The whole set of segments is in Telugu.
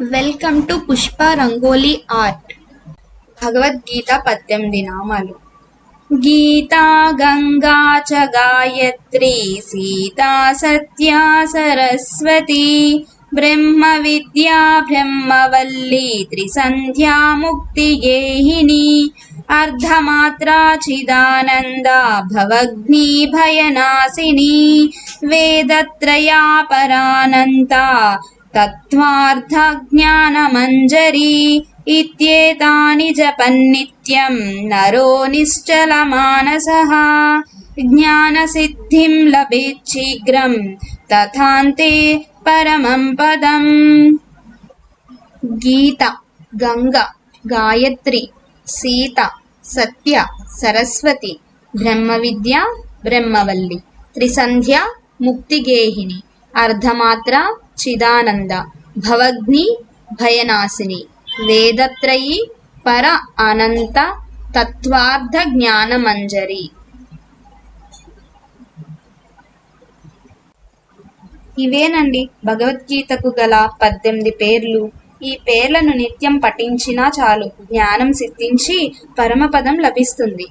Welcome to Pushpa rangoli art. Bhagavad Gita పద్దెనిమిది నామాలు. గీతా గంగా చ గాయత్రి సీతా సత్యా సరస్వతి బ్రహ్మ విద్యా బ్రహ్మవల్లి త్రిసంధ్యా ముక్తి గేహిని అర్ధమాత్రా చిదానంద భవగ్ని భయనాశిని వేదత్రయా పరానంత తత్వార్థజ్ఞానమంజరి ఇత్యేతాని జపన్నిత్యం నరో నిశ్చలమానసः. జ్ఞానసిద్ధిం లభేత్ శీఘ్రం తథాంతే పరమం పదం. గీత గంగ గాయత్రి సీత సత్య సరస్వతి బ్రహ్మ విద్య బ్రహ్మవల్లి త్రిసంధ్య ముక్తిగేహిని. అర్ధమాత్ర చిదానంద భవగ్ని భయనాశిని వేదత్రయి పర అనంత తత్వార్థ జ్ఞానమంజరి. ఇవేనండి భగవద్గీతకు గల పద్దెనిమిది పేర్లు. ఈ పేర్లను నిత్యం పఠించినా చాలు జ్ఞానం సిద్ధించి పరమపదం లభిస్తుంది.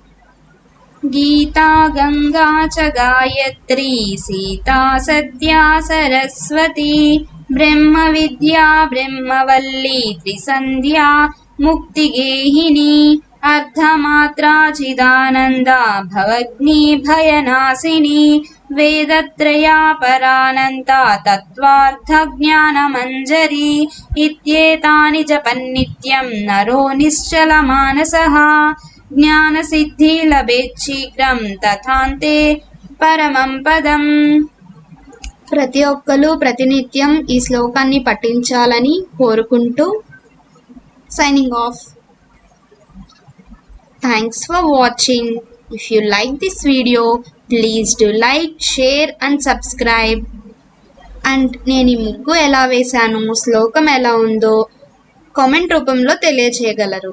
गीता गङ्गा च गायत्री सीता सद्या सरस्वती ब्रह्मविद्या ब्रह्मवल्ली त्रिसन्ध्या मुक्तिगेहिनी अर्धमात्रा चिदानन्दा भवग्नी भयनाशिनी वेदत्रया परानन्ता तत्त्वार्थज्ञानमञ्जरी इत्येतानि जपन्नित्यं नरो निश्चलमानसः। జ్ఞాన సిద్ధి లభేత్ శీఘ్రం తథాంతే పరమం పదం ప్రతి ఒక్కరు ప్రతినిత్యం ఈ శ్లోకాన్ని పఠించాలని కోరుకుంటూ signing off. Thanks for watching if you like this video please do like share and subscribe and నేను ఈ ముగ్గు ఎలా వేశాను శ్లోకం ఎలా ఉందో కామెంట్ రూపంలో తెలియచేయగలరు.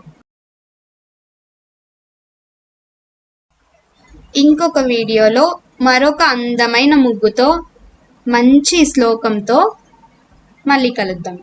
ఇంకొక వీడియోలో మరొక అందమైన ముగ్గుతో మంచి శ్లోకంతో మళ్ళీ కలుద్దాం.